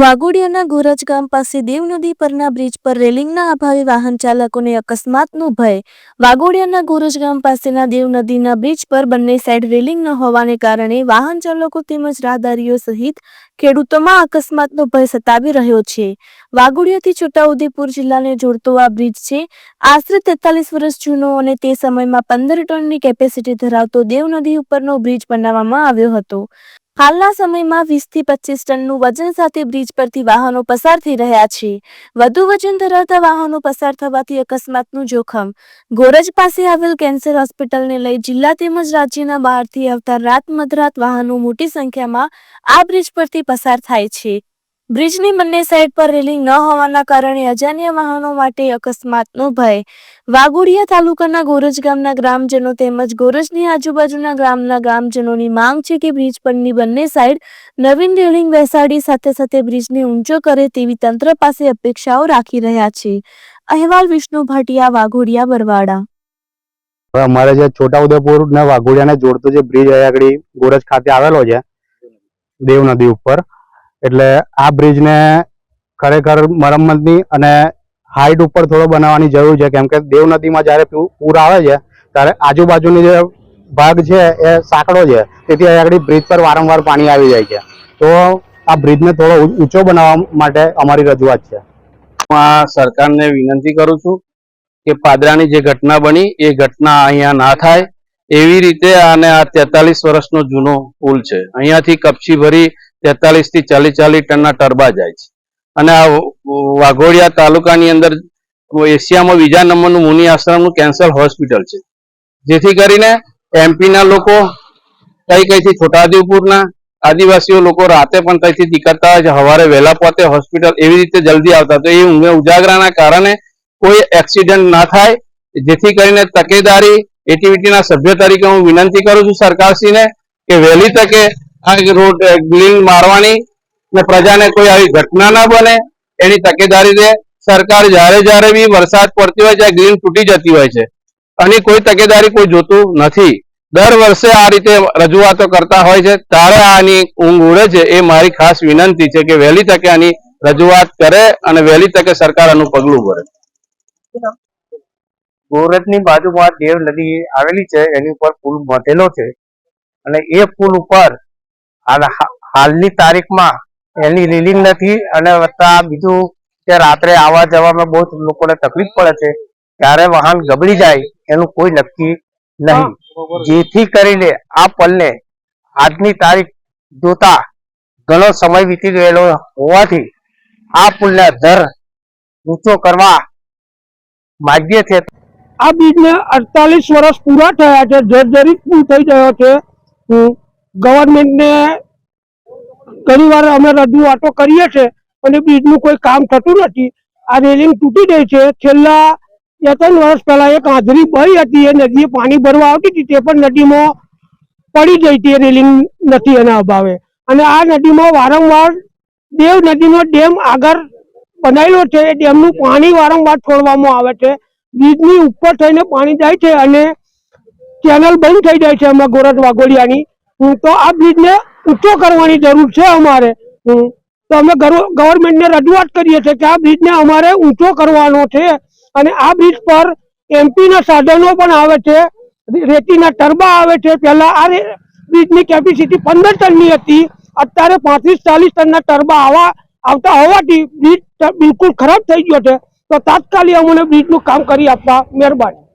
વાઘોડિયાના ગોરજ ગામ પાસે દેવ નદી પરના બ્રિજ પર રેલિંગના અભાવે વાહન ચાલકોને અકસ્માતનો ભય. વાઘોડિયાના ગોરજ ગામ પાસેના દેવ નદીના બ્રિજ પર બંને સાઈડ રેલિંગ ન હોવાને કારણે વાહન ચાલકો તેમજ રાહદારીઓ સહિત ખેડૂતોમાં અકસ્માતનો ભય સતાવી રહ્યો છે. વાઘોડિયાથી છોટાઉદેપુર જિલ્લાને જોડતો આ બ્રિજ છે. આશરે તેતાલીસ વર્ષ જૂનો અને તે સમયમાં પંદર ટનની કેપેસિટી ધરાવતો દેવ નદી ઉપરનો બ્રિજ બનાવવામાં આવ્યો હતો. હાલના સમયમાં વીસથી પચીસ ટનનું વજન સાથે બ્રિજ પરથી વાહનો પસાર થઈ રહ્યા છે. વધુ વજન ધરાવતા વાહનો પસાર થવાથી અકસ્માતનું જોખમ. ગોરજ પાસે આવેલ કેન્સર હોસ્પિટલને લઈ જિલ્લા તેમજ રાજ્યના બહારથી આવતા રાત મધરાત વાહનો મોટી સંખ્યામાં આ બ્રિજ પરથી પસાર થાય છે. બ્રિજની બંને સાઈડ પર રેલિંગ ન હોવાના કારણે અજાણ્યા વાહનો માટે અકસ્માતનો ભય. વાઘોડિયા તાલુકાના ગોરજ ગામના ગ્રામજનો તેમજ ગોરજની આજુબાજુના ગામના ગ્રામજનોની માંગ છે કે બ્રિજ પરની બંને સાઈડ નવીન રેલિંગ બેસાડી સાથે સાથે બ્રિજને ઊંચો કરે તેવી તંત્ર પાસે અપેક્ષાઓ રાખી રહ્યા છે. અહેવાલ વિષ્ણુ ભાટિયા, વાઘોડિયા, બરવાડા. અમારે જે છોટાઉદેપુર ને વાઘોડિયાને જોડતો જે બ્રિજ ગોરજ ખાતે આવેલો છે, દેવ નદી ઉપર એટલે આ બ્રિજને ખરેખર મરમ્મતની અને હાઈટ ઉપર થોડો બનાવવાની જરૂર છે. કેમ કે દેવ નદીમાં જ્યારે પૂર આવે છે, ત્યારે આજુબાજુની જે ભાગ છે, એ સાંકડો છે. તેથી આગળ બ્રિજ પર વારંવાર પાણી આવી જાય છે. તો આ બ્રિજને થોડો ઊંચો બનાવવા માટે અમારી રજૂઆત છે. હું સરકારને વિનંતી કરું છું કે પાદરાની જે ઘટના બની, એ ઘટના અહીંયા ના થાય. એવી રીતે અને આ તેતાલીસ વર્ષનો જૂનો પુલ છે. અહીંયાથી કપચી ભરી તેતાલીસથી ચાલીસ ચાલીસ ટનના ટરબા જાય છે. અને આ વાઘોડિયા તાલુકાની અંદર એશિયામાં બીજા નંબરનું મુનિ આશ્રમનું કેન્સર હોસ્પિટલ છે. જેથી કરીને એમપીના લોકો કઈ કઈથી છોટાઉદેપુરના આદિવાસીઓ લોકો રાતે પણ ત્યાંથી નીકળતા હોય છે, સવારે વહેલા પોતે હોસ્પિટલ એવી રીતે જલ્દી આવતા તો એ ઊંઘે ઉજાગરાના કારણે કોઈ એક્સિડન્ટ ના થાય. જેથી કરીને તકેદારી એટીવીટીના સભ્ય તરીકે હું વિનંતી કરું છું સરકારશ્રીને કે વહેલી તકે આ રોડ ગ્રીન મારવાની ને પ્રજાને કોઈ આવી ઘટના ના બને, એની તકેદારી લે સરકાર જ્યારે જ્યારે બી વરસાદ પડતી હોય છે, ગ્રીન તૂટી જતી હોય છે. અને કોઈ તકેદારી કોઈ જોતું નથી. દર વર્ષે આ રીતે રજૂઆતો કરતા હોય છે. ત્યારે આની ઊંઘ ઉડે છે. એ મારી ખાસ વિનંતી છે કે વહેલી તકે આની રજૂઆત કરે અને વહેલી તકે સરકાર આનું પગલું ભરે. ગોરજની બાજુમાં દેવ નદી આવેલી છે. એની ઉપર પુલ બાંધેલો છે. અને એ પુલ ઉપર હાલ હાલની તારીખમાં એની રેલિંગ નથી અને વત્તા બીજું કે રાત્રે આવવા જવામાં બહુ લોકોને તકલીફ પડે છે ત્યારે વાહન ગબડી જાય એનું કોઈ નક્કી નહીં. જેથી કરીને આ પલને આજની તારીખ જોતા ઘણો સમય વીતી ગયેલો હોવાથી આ પુલને દર ઊંચો કરવા માગીએ છીએ. આ બ્રિજને અડતાલીસ વર્ષ પૂરા થયા છે જર્જરિત પુલ થઈ ગયો છે. ગવર્મેન્ટને ઘણી વાર અમે રજૂઆતો કરીએ છીએ અને બ્રિજનું કોઈ કામ થતું નથી. આ રેલિંગ તૂટી ગઈ છે. છેલ્લા બે ત્રણ વર્ષ પહેલા એક હાજરી બળી હતી. એ નદીએ પાણી ભરવા આવતી હતી. તે પણ નદીમાં પડી ગઈ હતી. એ રેલિંગ નથી એના અભાવે. અને આ નદીમાં વારંવાર દેવ નદીનો ડેમ આગળ બનાવેલો છે. એ ડેમનું પાણી વારંવાર છોડવામાં આવે છે. બ્રિજની ઉપર થઈને પાણી જાય છે અને ચેનલ બંધ થઈ જાય છે. અમારા ગોરજ વાઘોડિયાની. તો આ બ્રિજને ઊંચો કરવાની જરૂર છે અમારે. તો અમે ગવર્મેન્ટને રજૂઆત કરીએ છીએ કે આ બ્રિજને અમારે ઊંચો કરવાનો છે અને આ બ્રિજ પર એમપીના સાધનો પણ આવે છે, રેતીના ટરબા આવે છે. પહેલા આ બ્રિજની કેપેસિટી પંદર ટનની હતી. અત્યારે પાંત્રીસ ચાલીસ ટનના ટરબા આવા, આવતા હોવાથી બ્રિજ બિલકુલ ખરાબ થઈ ગયો છે. તો તાત્કાલિક અમને બ્રિજનું કામ કરી આપવા, મહેરબાની.